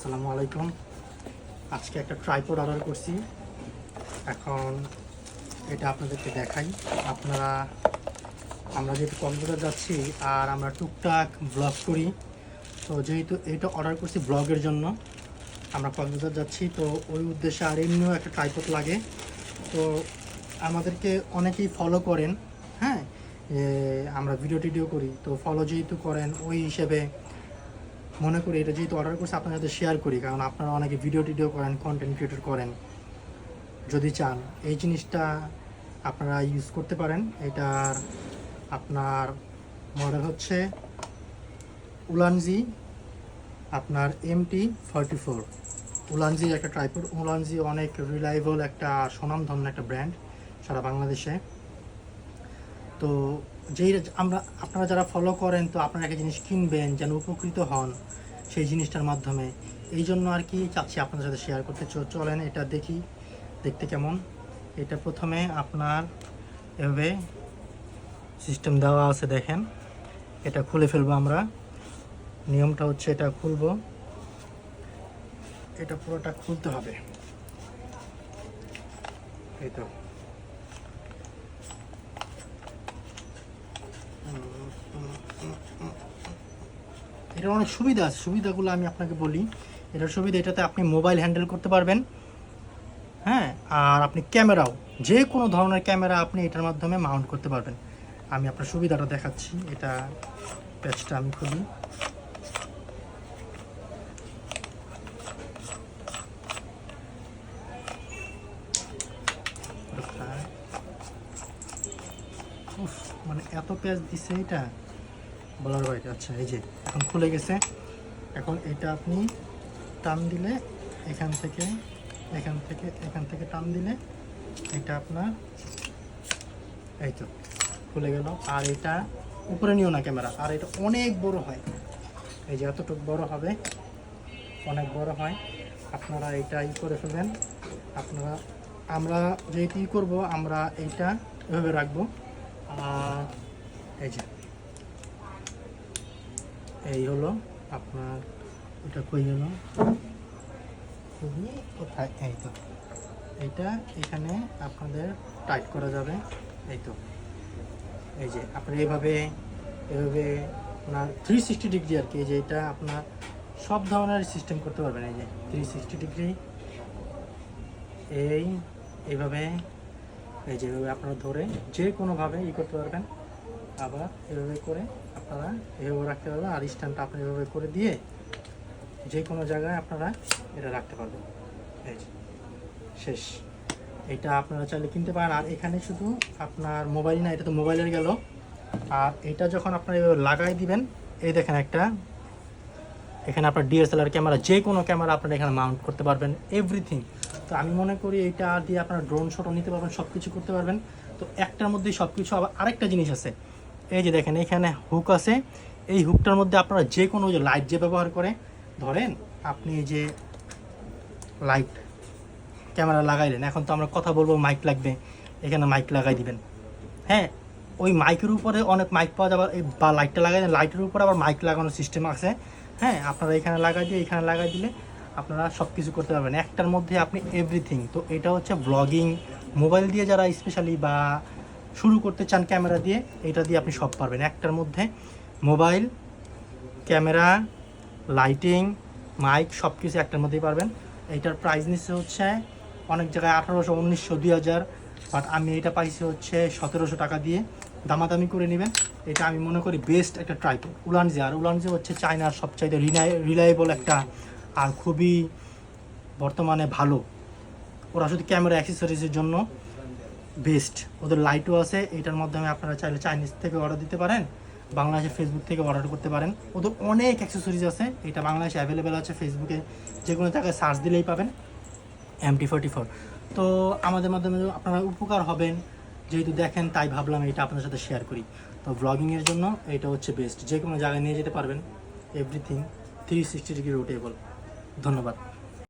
আসসালামু আলাইকুম। আজকে একটা ট্রাইপড অর্ডার করছি। এখন এটা আপনাদেরকে দেখাই। আপনারা, আমরা যেহেতু কম্পিউটার যাচ্ছি আর আমরা টুকটাক ব্লগ করি, তো যেহেতু এটা অর্ডার করছি ব্লগের জন্য, আমরা কম্পিউটার যাচ্ছি, তো ওই উদ্দেশ্যে আর এমনিও একটা ট্রাইপড লাগে। তো আমাদেরকে অনেকেই ফলো করেন হ্যাঁ? আমরা ভিডিও টিডিও করি, তো ফলো যেহেতু করেন, ওই হিসেবে মনে করি, এটা যেহেতু অর্ডার করছি, আপনার সাথে শেয়ার করি, কারণ আপনারা অনেকে ভিডিও টিডিও করেন কন্টেন্ট ক্রিয়েটর করেন, যদি চান। এই জিনিসটা আপনারা ইউজ করতে পারেন। এটার আপনার মডেল হচ্ছে উলানজি, আপনার এমটি ফর্টি ফোর উলানজি একটা ট্রাইপড উলানজি অনেক রিলায়েবল একটা, সুনামধন্য একটা ব্র্যান্ড সারা বাংলাদেশে। তো যেই আমরা, আপনারা যারা ফলো করেন, তো আপনারা একটা জিনিস কিনবেন, যেন উপকৃত হন সেই জিনিসটার মাধ্যমে। এই জন্য আর কি চাচ্ছি আপনাদের সাথে শেয়ার করতে। চলেন এটা দেখি, দেখতে কেমন। এটা প্রথমে আপনার এভাবে সিস্টেম দেওয়া আছে, দেখেন। এটা খুলে ফেলব আমরা। নিয়মটা হচ্ছে এটা খুলব। এটা পুরোটা খুলতে হবে। এই তো। এটার অনেক সুবিধা আছে। সুবিধাগুলো আমি আপনাকে বলি। এটার সুবিধা এটাতে আপনি মোবাইল হ্যান্ডেল করতে পারবেন। হ্যাঁ? আর আপনি ক্যামেরাও, যে কোনো ধরনের ক্যামেরা আপনি এটার মাধ্যমে মাউন্ট করতে পারবেন। আমি আপনার সুবিধাটা দেখাচ্ছি। এটা প্যাচটা আমি খুলি উফ, মানে এত পেঁয়াজ দিছে এটা? বলার বাইরে আচ্ছা এই যে, এখন খুলে গেছে। এখন এটা আপনি টান দিলে এখান থেকে এখান থেকে এখান থেকে টান দিলে এটা আপনার, এই তো, খুলে গেল। আর এটা উপরে নিও না ক্যামেরা, আর এটা অনেক বড় হয়। এই যে এতটুকু বড় হবে, অনেক বড় হয়। আপনারা এটা ই করে ফেলবেন। আপনারা, আমরা যেহেতু ই করব, আমরা এইটা এভাবে রাখব। আর এই যে, এই হলো আপনার এটা কই খুবই কোথায়? এই তো, এইটা এখানে আপনাদের টাইট করা যাবে, এই তো, এই যে আপনি এইভাবে এভাবে আপনার থ্রি সিক্সটি ডিগ্রি আর কি, এই যে এটা আপনার সব ধরনের সিস্টেম করতে পারবেন, এই যে থ্রি সিক্সটি ডিগ্রি এই, এইভাবে এই যেভাবে আপনারা ধরে যে কোনোভাবে ই করতে পারবেন, আবার এভাবে করে আপনারা এভাবে রাখতে পারবেন, আর স্ট্যান্ডটা আপনি এভাবে করে দিয়ে যে কোনো জায়গায় আপনারা এটা রাখতে পারবেন। এই শেষ। এটা আপনারা চাইলে কিনতে পারেন। আর এখানে শুধু আপনার মোবাইল না, এটা তো মোবাইলের গেল। আর এটা যখন আপনারা এভাবে লাগাই দিবেন, এই দেখেন একটা, এখানে আপনার ডিএসএলআর ক্যামেরা, যে কোনো ক্যামেরা আপনারা এখানে মাউন্ট করতে পারবেন, এভরিথিং। তো আমি মনে করি এইটা দিয়ে আপনারা ড্রোন শটও নিতে পারবেন সব কিছু করতে পারবেন। তো একটার মধ্যেই সব কিছু আবার আরেকটা জিনিস আছে। এই যে দেখেন, এখানে হুক আছে। এই হুকটার মধ্যে আপনারা যে কোনো যে লাইট যে ব্যবহার করে, ধরেন আপনি যে লাইট ক্যামেরা লাগাইলেন, এখন তো আমরা কথা বলব মাইক লাগবে। এখানে মাইক লাগাই দিবেন। হ্যাঁ ওই মাইকের উপরে অনেক মাইক পাওয়া যাবে বা লাইটটা লাগাই লাইটের উপরে আবার মাইক লাগানোর সিস্টেম আছে। হ্যাঁ আপনারা এখানে লাগাই দিয়ে, এখানে লাগাই দিলে আপনারা সব কিছু করতে পারবেন। একটার মধ্যে আপনি এভরিথিং তো এটা হচ্ছে ব্লগিং মোবাইল দিয়ে যারা স্পেশালি বা শুরু করতে চান ক্যামেরা দিয়ে, এটা দিয়ে আপনি সব পারবেন। একটার মধ্যে মোবাইল ক্যামেরা লাইটিং মাইক সব কিছু একটার মধ্যেই পারবেন। এইটার প্রাইস নিচ্ছে হচ্ছে অনেক জায়গায় আঠারোশো, উনিশশো, দুই হাজার। বাট আমি এটা পাইছি হচ্ছে সতেরোশো টাকা দিয়ে। দামাদামি করে নেবেন। এটা আমি মনে করি বেস্ট একটা ট্রাইপ উলানজি। আর উলানজি হচ্ছে চায়নার সবচাইতে রিলায়েবল একটা আর খুবই বর্তমানে ভালো। ওরা শুধু ক্যামেরা অ্যাক্সেসরিজের জন্য বেস্ট ওদের লাইটও আছে, এটার মাধ্যমে আপনারা চাইলে চাইনিজ থেকে অর্ডার দিতে পারেন বাংলাদেশে ফেসবুক থেকে অর্ডার করতে পারেন। ওদের অনেক অ্যাক্সেসরিজ আছে, এটা বাংলাদেশে অ্যাভেলেবেল আছে ফেসবুকে যে কোনো জায়গায় সার্চ দিলেই পাবেন। এমটি ফোর্টি ফোর তো আমাদের মাধ্যমে আপনারা উপকার হবেন, যেহেতু দেখেন, তাই ভাবলাম এটা আপনাদের সাথে শেয়ার করি। তো ব্লগিংয়ের জন্য এটা হচ্ছে বেস্ট যে কোনো জায়গায় নিয়ে যেতে পারবেন everything three sixty degree rotatable ধন্যবাদ।